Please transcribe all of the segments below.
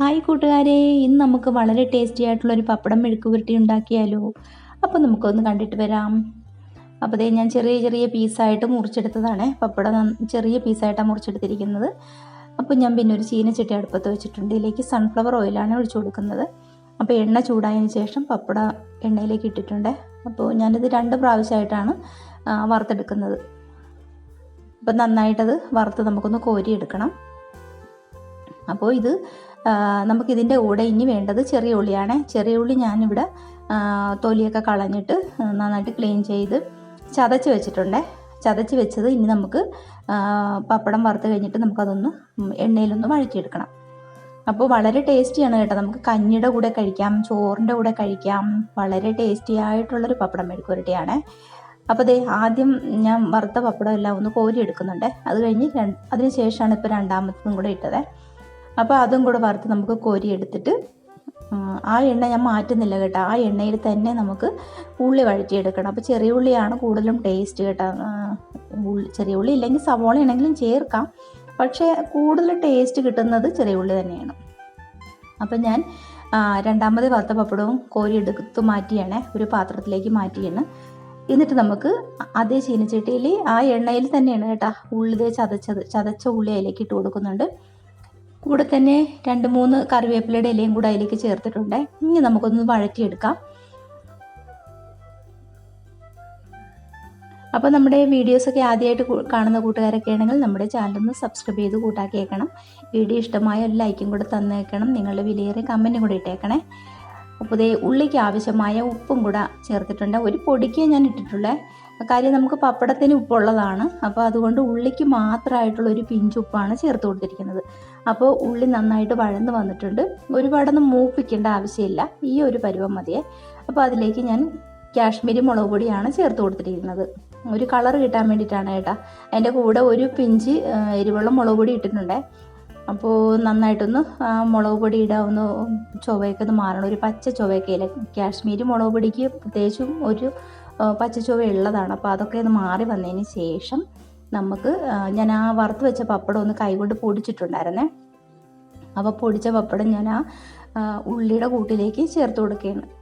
Hi കൂട്ടുകാരെ. ഇന്ന് നമുക്ക് വളരെ ടേസ്റ്റി ആയിട്ടുള്ള ഒരു പപ്പടം മെഴുക്ക് പുരട്ടി ഉണ്ടാക്കിയാലോ? അപ്പോൾ നമുക്കൊന്ന് കണ്ടിട്ട് വരാം. അപ്പോൾ ഞാൻ ചെറിയ ചെറിയ പീസായിട്ട് മുറിച്ചെടുത്തതാണ്. പപ്പടം ചെറിയ പീസായിട്ടാണ് മുറിച്ചെടുത്തിരിക്കുന്നത്. അപ്പോൾ ഞാൻ പിന്നെ ഒരു ചീനച്ചട്ടി അടുപ്പത്ത് വെച്ചിട്ടുണ്ട്. ഇതിലേക്ക് സൺഫ്ലവർ ഓയിലാണ് ഒഴിച്ചു കൊടുക്കുന്നത്. അപ്പോൾ എണ്ണ ചൂടായതിന് ശേഷം പപ്പട എണ്ണയിലേക്ക് ഇട്ടിട്ടുണ്ട്. അപ്പോൾ ഞാനിത് രണ്ട് പ്രാവശ്യമായിട്ടാണ് വറുത്തെടുക്കുന്നത്. അപ്പോൾ നന്നായിട്ടത് വറുത്ത് നമുക്കൊന്ന് കോരിയെടുക്കണം. അപ്പോൾ ഇത് നമുക്കിതിന്റെ കൂടെ ഇനി വേണ്ടത് ചെറിയ ഉള്ളിയാണ്. ചെറിയ ഉള്ളി ഞാനിവിടെ തൊലിയൊക്കെ കളഞ്ഞിട്ട് നന്നായിട്ട് ക്ലീൻ ചെയ്ത് ചതച്ച് വെച്ചിട്ടുണ്ട്. ചതച്ച് വെച്ചത് ഇനി നമുക്ക് പപ്പടം വറുത്ത് കഴിഞ്ഞിട്ട് നമുക്കതൊന്ന് എണ്ണയിലൊന്ന് വഴറ്റിയെടുക്കണം. അപ്പോൾ വളരെ ടേസ്റ്റിയാണ് കേട്ടോ. നമുക്ക് കഞ്ഞിയുടെ കൂടെ കഴിക്കാം ചോറിന്റെ കൂടെ കഴിക്കാം. വളരെ ടേസ്റ്റി ആയിട്ടുള്ളൊരു പപ്പടം മെഴുക്കുരട്ടിയാണ് അപ്പോൾ ദേ ആദ്യം ഞാൻ വറുത്ത പപ്പടം എല്ലാം ഒന്ന് കോരി എടുക്കുന്നുണ്ട് അത് കഴിഞ്ഞ് അതിന് ശേഷമാണ് ഇപ്പോൾ രണ്ടാമത്തതും കൂടെ ഇട്ടത്. അപ്പോൾ അതും കൂടെ വറുത്ത് നമുക്ക് കോരി എടുത്തിട്ട് ആ എണ്ണ ഞാൻ മാറ്റുന്നില്ല കേട്ടോ. ആ എണ്ണയിൽ തന്നെ നമുക്ക് ഉള്ളി വഴറ്റിയെടുക്കണം. അപ്പോൾ ചെറിയ ഉള്ളിയാണ് കൂടുതലും ടേസ്റ്റ് കേട്ടോ. ചെറിയ ഉള്ളി ഇല്ലെങ്കിൽ സവോള ആണെങ്കിലും ചേർക്കാം. പക്ഷേ കൂടുതൽ ടേസ്റ്റ് കിട്ടുന്നത് ചെറിയ ഉള്ളി തന്നെയാണ്. അപ്പം ഞാൻ രണ്ടാമത് വറുത്ത പപ്പടവും കോരി എടുത്ത് മാറ്റിയാണ്. ഒരു പാത്രത്തിലേക്ക് മാറ്റിയാണ്. എന്നിട്ട് നമുക്ക് അതേ ചീനച്ചട്ടിയിൽ ആ എണ്ണയിൽ തന്നെയാണ് കേട്ടോ. ഉള്ളി ചതച്ചത് ചതച്ച ഉള്ളി അതിലേക്ക് ഇട്ട് കൊടുക്കുന്നുണ്ട്. കൂടെ തന്നെ രണ്ട് മൂന്ന് കറിവേപ്പിലയുടെ ഇലയും കൂടെ അതിലേക്ക് ചേർത്തിട്ടുണ്ട്. ഇനി നമുക്കൊന്ന് വഴറ്റിയെടുക്കാം. അപ്പോൾ നമ്മുടെ വീഡിയോസൊക്കെ ആദ്യമായിട്ട് കാണുന്ന കൂട്ടുകാരൊക്കെ ആണെങ്കിൽ നമ്മുടെ ചാനലൊന്ന് സബ്സ്ക്രൈബ് ചെയ്ത് കൂട്ടാക്കിയേക്കണം. വീഡിയോ ഇഷ്ടമായ ഒരു ലൈക്കും കൂടെ തന്നേക്കണം. നിങ്ങളുടെ വിലയേറിയ കമന്റും കൂടെ ഇട്ടേക്കണേ. അപ്പോൾ ദേ ഉള്ളിക്ക് ആവശ്യമായ ഉപ്പും കൂടെ ചേർത്തിട്ടുണ്ട്. ഒരു പൊടിക്കേ ഞാൻ ഇട്ടിട്ടുള്ളത് കാര്യം നമുക്ക് പപ്പടത്തിന് ഉപ്പുള്ളതാണ്. അപ്പോൾ അതുകൊണ്ട് ഉള്ളിക്ക് മാത്രമായിട്ടുള്ള ഒരു പിഞ്ച് ഉപ്പാണ് ചേർത്ത് കൊടുത്തിരിക്കുന്നത്. അപ്പോൾ ഉള്ളി നന്നായിട്ട് വഴന്ന് വന്നിട്ടുണ്ട്. ഒരുപാടൊന്നും മൂപ്പിക്കേണ്ട ആവശ്യമില്ല. ഈ ഒരു പരുവം മതിയേ. അപ്പോൾ അതിലേക്ക് ഞാൻ കാശ്മീരി മുളക് പൊടിയാണ് ചേർത്ത് കൊടുത്തിരിക്കുന്നത്. ഒരു കളർ കിട്ടാൻ വേണ്ടിയിട്ടാണ് ഏട്ടാ. അതിന്റെ കൂടെ ഒരു പിഞ്ച് എരിവെള്ളം മുളക് പൊടി ഇട്ടിട്ടുണ്ടേ. അപ്പോൾ നന്നായിട്ടൊന്ന് മുളക് പൊടി ഇടാവുന്ന ചുവയൊക്കെ ഒന്ന് മാറണം. ഒരു പച്ച ചുവയൊക്കെ ഇല്ല? കാശ്മീരി മുളക് പൊടിക്ക് പ്രത്യേകിച്ചും ഒരു ആ, പച്ച ചുവ ഉള്ളതാണ്. അപ്പോൾ അതൊക്കെ ഒന്ന് മാറി വന്നതിന് ശേഷം നമുക്ക് ഞാൻ ആ വറുത്ത് വെച്ച പപ്പടം ഒന്ന് കൈകൊണ്ട് പൊടിച്ചിട്ടുണ്ടായിരുന്നേ. അപ്പോൾ പൊടിച്ച പപ്പടം ഞാൻ ആ, ഉള്ളിയുടെ കൂട്ടിലേക്ക് ചേർത്ത് കൊടുക്കുകയാണ്.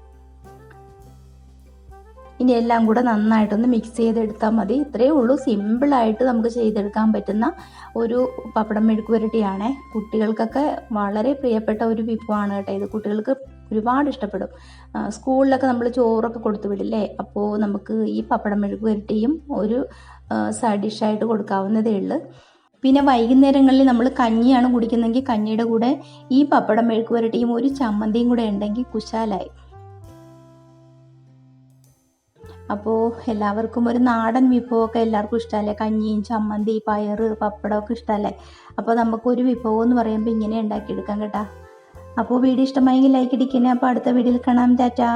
ഇനി എല്ലാം കൂടെ നന്നായിട്ടൊന്ന് മിക്സ് ചെയ്തെടുത്താൽ മതി. ഇത്രയേ ഉള്ളൂ. സിമ്പിളായിട്ട് നമുക്ക് ചെയ്തെടുക്കാൻ പറ്റുന്ന ഒരു പപ്പടം മെഴുക്ക് പുരട്ടിയാണേ കുട്ടികൾക്കൊക്കെ വളരെ പ്രിയപ്പെട്ട ഒരു വിഭവമാണ് കേട്ടോ ഇത്. കുട്ടികൾക്ക് ഒരുപാട് ഇഷ്ടപ്പെടും. സ്കൂളിലൊക്കെ നമ്മൾ ചോറൊക്കെ കൊടുത്തു വിടില്ലേ? അപ്പോൾ നമുക്ക് ഈ പപ്പടം മെഴുക്ക് പുരട്ടിയും ഒരു സൈഡ് ഡിഷായിട്ട് കൊടുക്കാവുന്നതേ ഉള്ളൂ. പിന്നെ വൈകുന്നേരങ്ങളിൽ നമ്മൾ കഞ്ഞിയാണ് കുടിക്കുന്നതെങ്കിൽ കഞ്ഞിയുടെ കൂടെ ഈ പപ്പടം മെഴുക്ക് പുരട്ടിയും ഒരു ചമ്മന്തിയും കൂടെ ഉണ്ടെങ്കിൽ കുശാലായി. അപ്പോൾ എല്ലാവർക്കും ഒരു നാടൻ വിഭവമൊക്കെ എല്ലാവർക്കും ഇഷ്ടമല്ലേ? കഞ്ഞിയും ചമ്മന്തി പയറ് പപ്പടമൊക്കെ ഇഷ്ടമല്ലേ? അപ്പോൾ നമുക്കൊരു വിഭവം എന്ന് പറയുമ്പോൾ ഇങ്ങനെ ഉണ്ടാക്കിയെടുക്കാം കേട്ടോ. അപ്പോൾ വീഡിയോ ഇഷ്ടമായെങ്കിൽ ലൈക്ക് ഇടിക്കണേ. അപ്പോൾ അടുത്ത വീഡിയോയിൽ കാണാം. ടാറ്റാ.